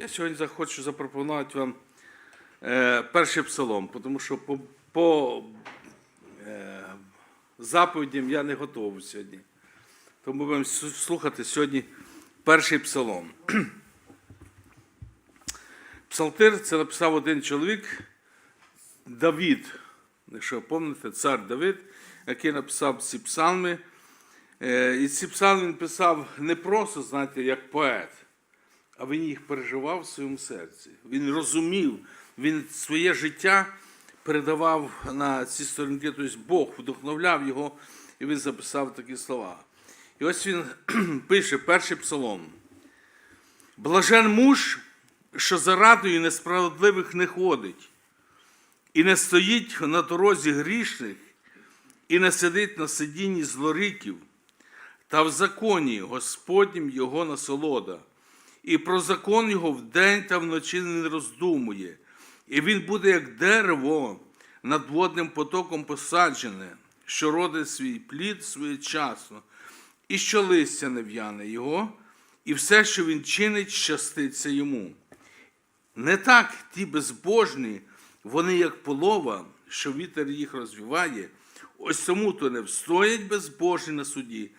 Я сьогодні хочу запропонувати вам е, перший псалом, тому що по, по е, заповідям я не готовий сьогодні. Тому будемо слухати сьогодні перший псалом. Псалтир це написав один чоловік, Давід, якщо пам'ятаєте, цар Давид, який написав ці псалми. Е, І ці псалми він писав не просто, знаєте, як поет, а він їх переживав в своєму серці. Він розумів, він своє життя передавав на ці сторінки, тобто Бог вдохновляв його, і він записав такі слова. І ось він пише перший псалом. Блажен муж, що за радою несправедливих не ходить, і не стоїть на дорозі грішних, і не сидить на сидінні злориків, та в законі Господнім його насолода, і про закон його вдень та вночі не роздумує, і він буде як дерево над водним потоком посаджене, що родить свій плід своєчасно, і що листя не в'яне його, і все, що він чинить, щаститься йому. Не так ті безбожні, вони як полова, що вітер їх розвіває, ось тому то не встоять безбожні на суді,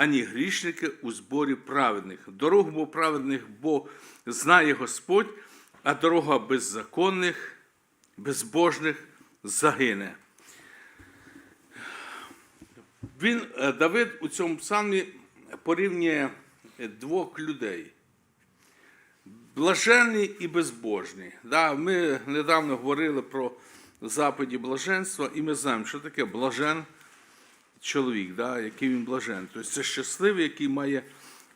ані грішники у зборі праведних. Дорогу бо праведних бо знає Господь, а дорога беззаконних, безбожних загине. Він, е, Давид у цьому псалмі порівнює двох людей блаженний і безбожний. Да, ми недавно говорили про заповіді блаженства, і ми знаємо, що таке блажен чоловік, да, який він блажен. Тобто це щасливий, який має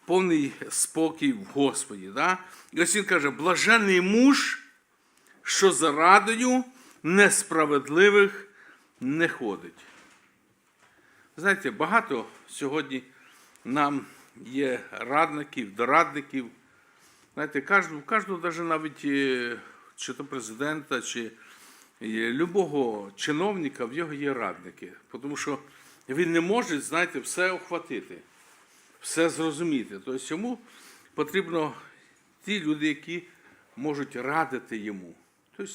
повний спокій в Господі. Да? І ось він каже: блаженний муж, що за радою несправедливих не ходить. Знаєте, багато сьогодні нам є радників, дорадників. Знаєте, кожного, кожного навіть навіть е, чи то президента, чи е, любого чиновника, в його є радники. Тому що він не може, знаєте, все охватити, все зрозуміти. Тобто йому потрібно ті люди, які можуть радити йому. Тобто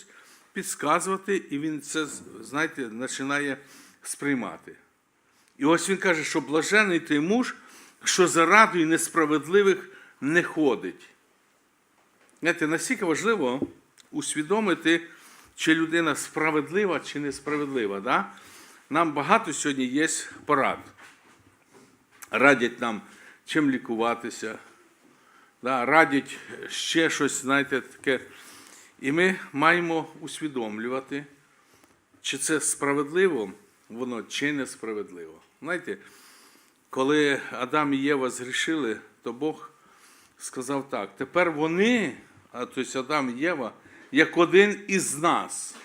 підказувати, і він це, знаєте, починає сприймати. І ось він каже, що блажений той муж, що за радою несправедливих не ходить. Знаєте, настільки важливо усвідомити, чи людина справедлива чи несправедлива. Да? Нам багато сьогодні є порад. Радять нам, чим лікуватися, да? радять ще щось, знаєте, таке. І ми маємо усвідомлювати, чи це справедливо, воно чи несправедливо. Знаєте, коли Адам і Єва згрішили, то Бог сказав так: тепер вони, а тобто Адам і Єва, як один із нас,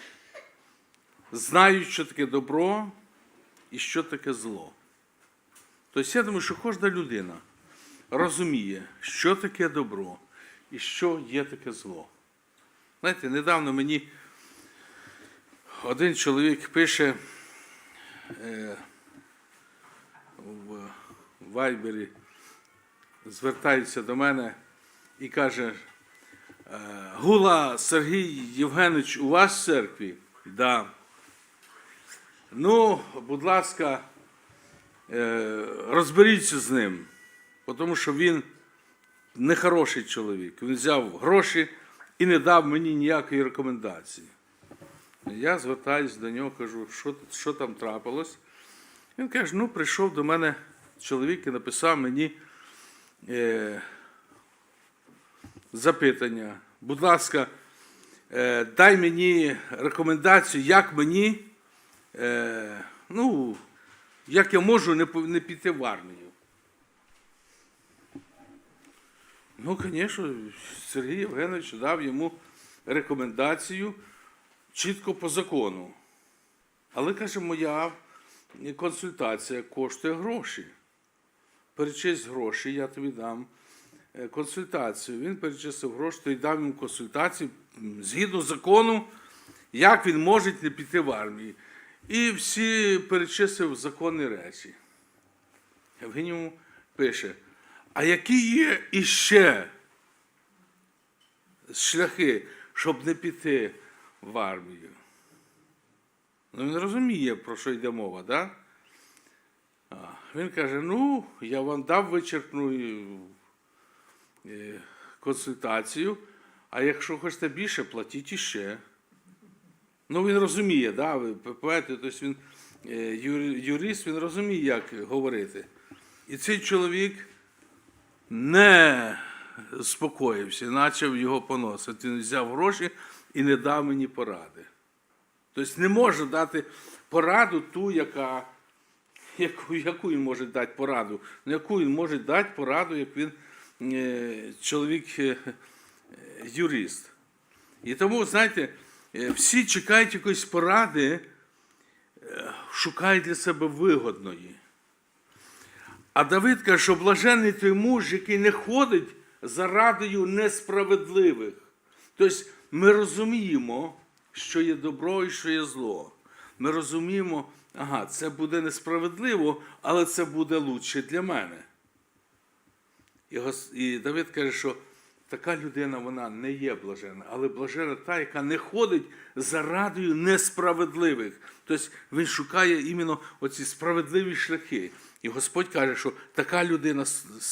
знають, що таке добро і що таке зло. Тобто я думаю, що кожна людина розуміє, що таке добро і що є таке зло. Знаєте, недавно мені один чоловік пише е, в Вайбері, звертається до мене і каже: е, Гула Сергій Євгенович, у вас в церкві? Да. Ну, будь ласка, е, розберіться з ним, тому що він нехороший чоловік. Він взяв гроші і не дав мені ніякої рекомендації. Я звертаюся до нього, кажу, що, що там трапилось. Він каже: ну, прийшов до мене чоловік і написав мені е, запитання. Будь ласка, е, дай мені рекомендацію, як мені, е, ну, як я можу не, не піти в армію. Ну, звісно, Сергій Євгенович дав йому рекомендацію чітко по закону. Але, каже, моя консультація коштує гроші. Перечись гроші, я тобі дам е, консультацію. Він перечислив гроші, то й дав йому консультацію згідно закону, як він може не піти в армію. І всі перечислив законні речі. Йому пише: а які є іще шляхи, щоб не піти в армію. Ну, він розуміє, про що йде мова? Да? Він каже: ну, я вам дав вичерпну е, консультацію, а якщо хочете більше, платіть іще. Ну, він розуміє, да, поет, тобто він е, юрист, він розуміє, як говорити. І цей чоловік не спокоївся, почав його поносити. Він взяв гроші і не дав мені поради. Тобто не може дати пораду ту, яка, яку, яку він може дати пораду. Ну, яку він може дати пораду, як він е, чоловік е, юрист. І тому, знаєте, всі чекають якоїсь поради, е, шукають для себе вигодної. А Давид каже, що блажений той муж, який не ходить за радою несправедливих. Тобто ми розуміємо, що є добро і що є зло. Ми розуміємо, ага, це буде несправедливо, але це буде лучше для мене. І Давид каже, що така людина вона не є блажена, але блажена та, яка не ходить за радою несправедливих. Тобто він шукає іменно оці справедливі шляхи. І Господь каже, що така людина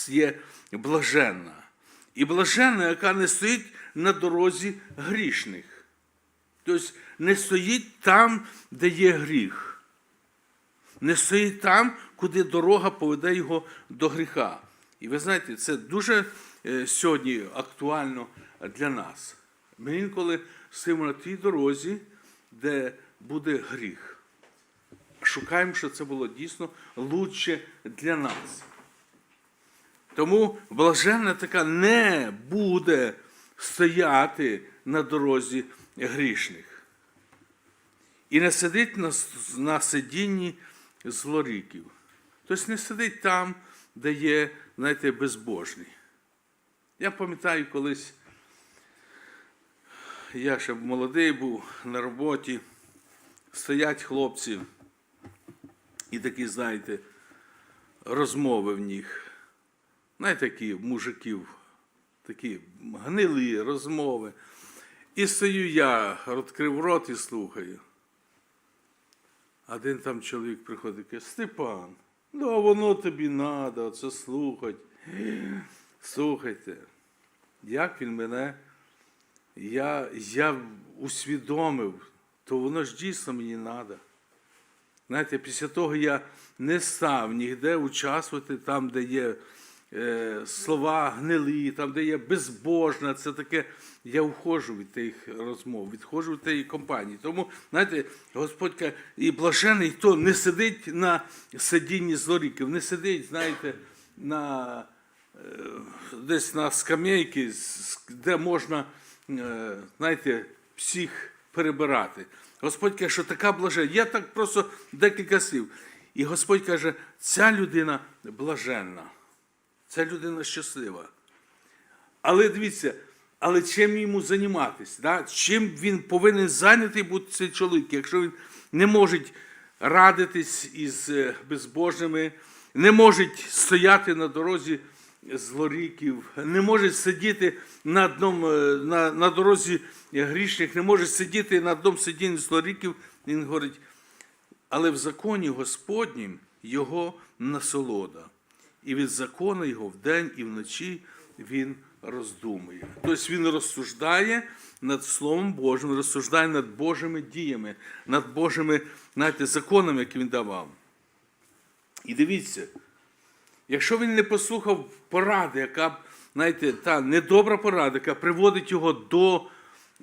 є блаженна. І блаженна, яка не стоїть на дорозі грішних. Тобто не стоїть там, де є гріх. Не стоїть там, куди дорога поведе його до гріха. І ви знаєте, це дуже сьогодні актуально для нас. Ми інколи стоїмо на тій дорозі, де буде гріх. Шукаємо, щоб це було дійсно лучше для нас. Тому блаженна така не буде стояти на дорозі грішних. І не сидить на, на сидінні злоріків. Тобто не сидить там, де є, знаєте, безбожний. Я пам'ятаю, колись я ще молодий був на роботі, стоять хлопці, і такі, знаєте, розмови в них. Знаєте, такі мужиків, такі гнилі розмови. І стою я, відкрив рот і слухаю. Один там чоловік приходить і каже, Степан, ну а воно тобі треба, це слухати. Слухайте, як він мене, я, я усвідомив, то воно ж дійсно мені треба. Знаєте, після того я не став ніде участвувати там, де є е, слова гнилі, там, де є безбожна, це таке. Я входжу від тих розмов, відходжу від тієї компанії. Тому, знаєте, Господь і блажений, хто не сидить на сидінні злоріків, не сидить, знаєте, на, десь на скамейці, де можна, е, знаєте, всіх перебирати. Господь каже, що така блажена. Я так просто декілька слів. І Господь каже, ця людина блаженна, ця людина щаслива. Але дивіться, але чим йому займатися? Да? Чим він повинен зайнятий бути цей чоловік, якщо він не може радитись із е, безбожними, не може стояти на дорозі злоріків, не може сидіти на, одному, е, на, на дорозі грішних, не може сидіти на одному сидінні злоріків, він говорить, але в законі Господнім його насолода. І від закону його вдень і вночі він роздумує. Тобто він розсуждає над Словом Божим, розсуждає над Божими діями, над Божими знаєте, законами, які він давав. І дивіться, якщо він не послухав поради, яка знаєте, та недобра порада, яка приводить його до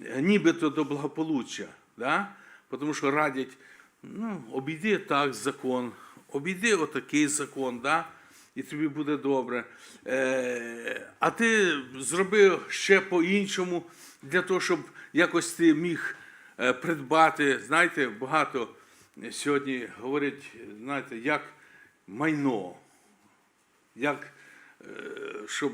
е, нібито до благополуччя, да? тому що радять, ну, обійди так закон, обійди отакий закон, да? і тобі буде добре. Е, а ти зроби ще по-іншому для того, щоб якось ти міг е, придбати. Знаєте, багато сьогодні говорять, знаєте, як майно як е, щоб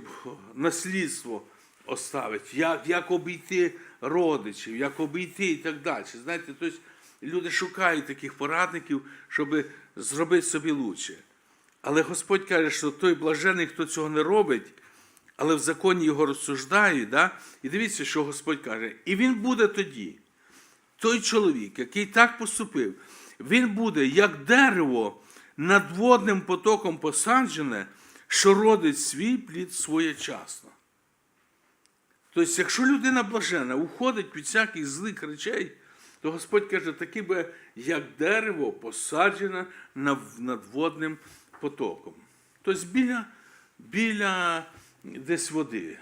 наслідство оставити, як, як обійти родичів, як обійти і так далі. Знаєте, тобто люди шукають таких порадників, щоб зробити собі лучше. Але Господь каже, що той блажений, хто цього не робить, але в законі його розсуждають. Да? І дивіться, що Господь каже. І він буде тоді, той чоловік, який так поступив, він буде як дерево над водним потоком посаджене, що родить свій плід своєчасно. Тобто, якщо людина блажена, уходить від всяких злих речей, то Господь каже, таке би, як дерево посаджене нав- над водним потоком. Тобто біля, біля десь води,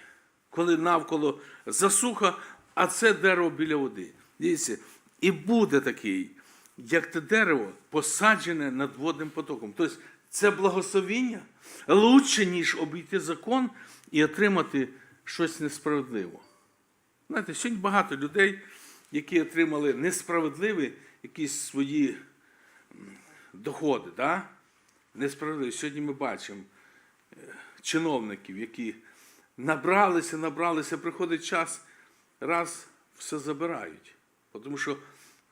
коли навколо засуха, а це дерево біля води. Дивіться, і буде такий, як те дерево, посаджене над водним потоком. Тобто це благословіння лучше, ніж обійти закон і отримати щось несправедливе. Знаєте, сьогодні багато людей, які отримали несправедливі якісь свої доходи. Да? Несправедливі. Сьогодні ми бачимо е, чиновників, які набралися, набралися, приходить час, раз все забирають. Тому що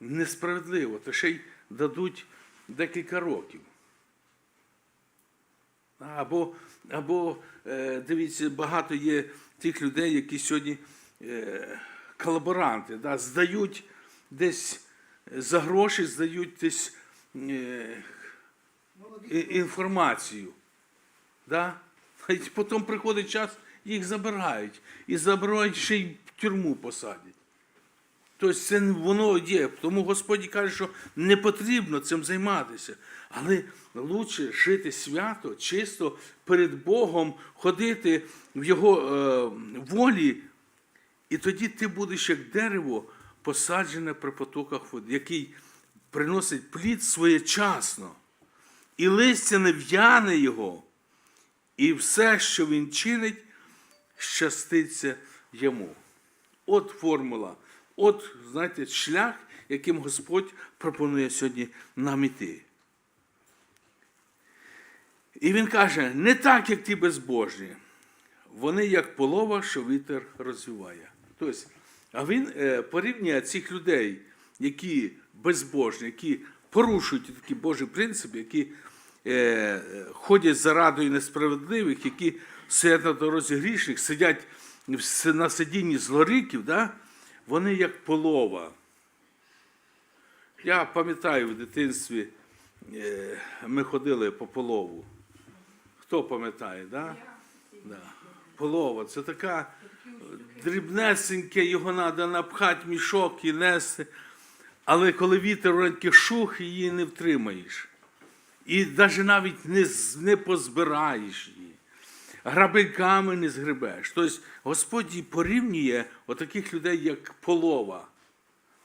несправедливо, то ще й дадуть декілька років. Або, або е, дивіться, багато є тих людей, які сьогодні е, колаборанти, да, здають десь за гроші, здають десь е, інформацію. Да? І потім приходить час, їх забирають. І забирають ще й в тюрму посадять. Тобто це воно є. Тому Господь каже, що не потрібно цим займатися. Але лучше жити свято, чисто перед Богом, ходити в Його е, волі, і тоді ти будеш як дерево, посаджене при потоках води, який приносить плід своєчасно, і листя не в'яне його, і все, що він чинить, щаститься йому. От формула, от, знаєте, шлях, яким Господь пропонує сьогодні нам іти. І він каже: не так, як ті безбожні. Вони як полова, що вітер розвиває. Тобто, а він е, порівнює цих людей, які безбожні, які порушують такі Божі принципи, які е, ходять за радою несправедливих, які сидять на дорозі грішних, сидять на сидінні злориків, да? Вони як полова. Я пам'ятаю в дитинстві е, ми ходили по полову. Хто пам'ятає, да? Да. Полова це така дрібнесеньке, його треба напхати мішок і нести. Але коли вітер враньки шух, її не втримаєш. І навіть навіть не, не позбираєш її. Грабельками не згребеш. Тобто Господь порівнює отаких людей, як полова,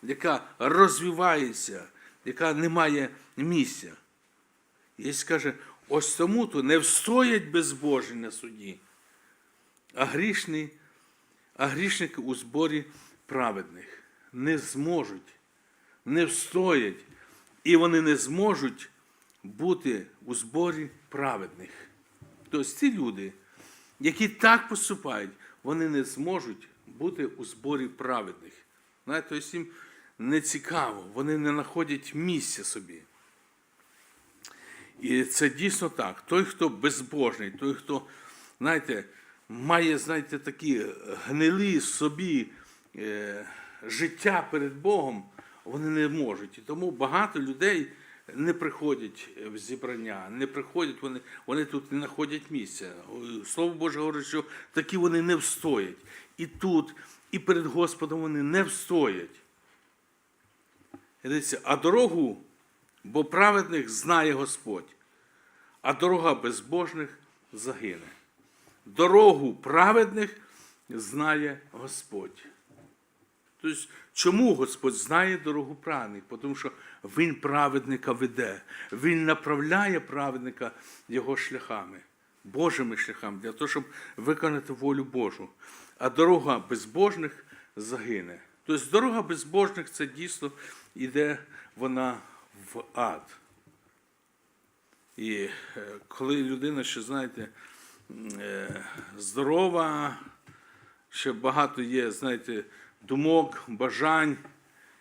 яка розвивається, яка не має місця. І скаже, ось тому то не встоять безбожні на суді, а грішні, а грішники у зборі праведних не зможуть, не встоять, і вони не зможуть бути у зборі праведних. Тобто ці люди, які так поступають, вони не зможуть бути у зборі праведних. Знаєте, тобто їм не цікаво, вони не знаходять місця собі. І це дійсно так. Той, хто безбожний, той, хто, знаєте, має, знаєте, такі гнилі собі е, життя перед Богом, вони не можуть. І тому багато людей не приходять в зібрання, не приходять, вони, вони тут не знаходять місця. Слово Боже говорить, що такі вони не встоять. І тут, і перед Господом вони не встоять. А дорогу, бо праведних знає Господь, а дорога безбожних загине. Дорогу праведних знає Господь. Тобто, чому Господь знає дорогу праведних? Тому що Він праведника веде, Він направляє праведника його шляхами, Божими шляхами, для того, щоб виконати волю Божу. А дорога безбожних загине. Тобто дорога безбожних це дійсно йде вона в ад. І е, коли людина ще, знаєте, е, здорова, ще багато є, знаєте, думок, бажань,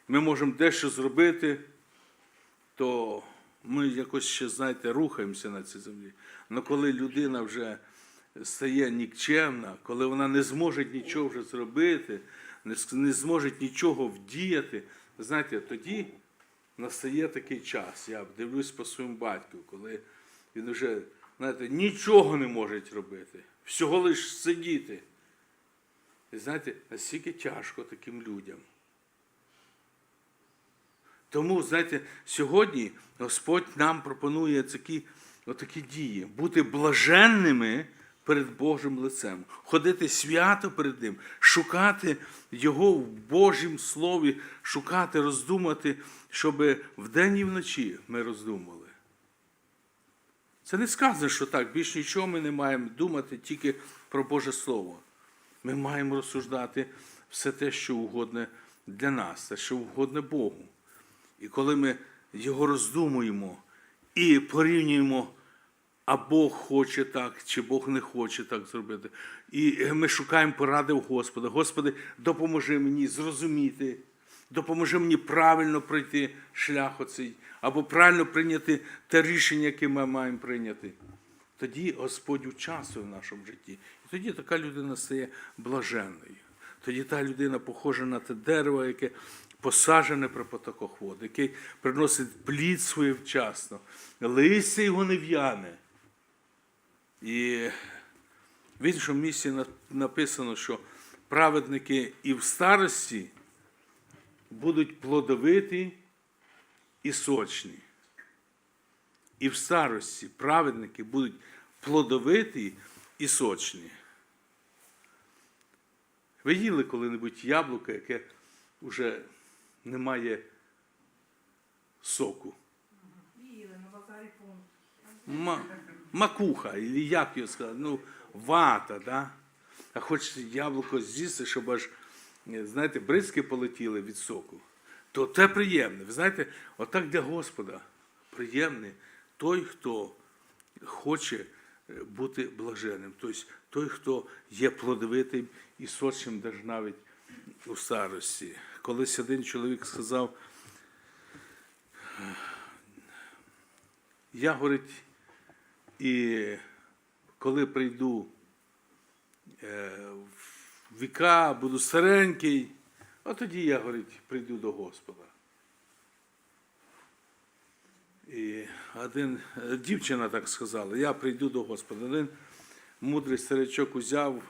ми можемо дещо зробити, то ми якось ще, знаєте, рухаємося на цій землі. Але коли людина вже стає нікчемна, коли вона не зможе нічого вже зробити, не, зможе нічого вдіяти, знаєте, тоді настає такий час. Я дивлюсь по своєму батьку, коли він вже знаєте, нічого не може робити, всього лиш сидіти. І знаєте, наскільки тяжко таким людям. Тому, знаєте, сьогодні Господь нам пропонує такі, отакі дії, бути блаженними перед Божим лицем, ходити свято перед Ним, шукати Його в Божім Слові, шукати, роздумати, щоб вдень і вночі ми роздумували. Це не сказано, що так, більш нічого ми не маємо думати тільки про Боже Слово. Ми маємо розсуждати все те, що угодне для нас, те, що угодне Богу. І коли ми його роздумуємо і порівнюємо, а Бог хоче так, чи Бог не хоче так зробити. І ми шукаємо поради у Господа. Господи, допоможи мені зрозуміти, допоможи мені правильно пройти шлях оцей, або правильно прийняти те рішення, яке ми маємо прийняти. Тоді Господь участвує в нашому житті. І тоді така людина стає блаженною. Тоді та людина похожа на те дерево, яке посаджене при потоках води, яке приносить плід своєвчасно, листя його не в'яне. І в іншому місці написано, що праведники і в старості будуть плодовиті і сочні. І в старості праведники будуть плодовиті і сочні. Ви їли коли-небудь яблуко, яке вже не має соку. Ма- макуха, і як його сказати, ну, вата, да? а хочете яблуко з'їсти, щоб аж, знаєте, бризки полетіли від соку, то те приємне. Ви знаєте, отак для Господа приємний той, хто хоче е, бути блаженним, тобто той, хто є плодовитим і сочним навіть у старості. Колись один чоловік сказав, я, говорить, і коли прийду е, в віка, буду старенький, от тоді я, говорить, прийду до Господа. І один, е, дівчина так сказала, я прийду до Господа. Один мудрий старичок узяв,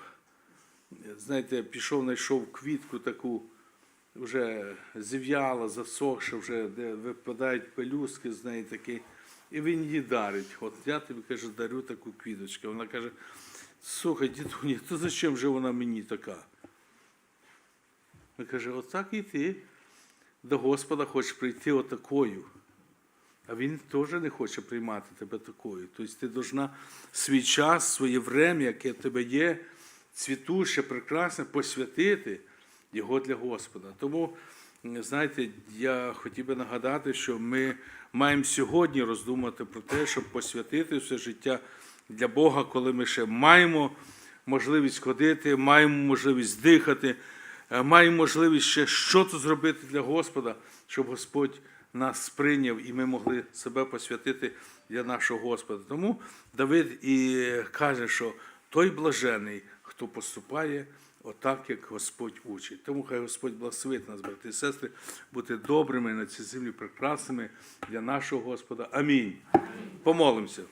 знаєте, пішов, знайшов квітку таку, вже зів'яла, засохша, вже де випадають пелюстки з неї такі. І він її дарить. От я тобі каже, дарю таку квіточку. Вона каже: слухай, дідуні, то зачем же вона мені така? Він каже, отак і ти до Господа хочеш прийти отакою. А він теж не хоче приймати тебе такою. Тобто ти повинна свій час, своє время, яке в тебе є, цвітуще, прекрасне, посвятити його для Господа. Тому, знаєте, я хотів би нагадати, що ми маємо сьогодні роздумати про те, щоб посвятити все життя для Бога, коли ми ще маємо можливість ходити, маємо можливість дихати, е, маємо можливість ще щось зробити для Господа, щоб Господь нас сприйняв і ми могли себе посвятити для нашого Господа. Тому Давид і каже, що той блажений, хто поступає отак, як Господь учить. Тому хай Господь благословить нас, брати і сестри, бути добрими на цій землі, прекрасними для нашого Господа. Амінь. Помолимося.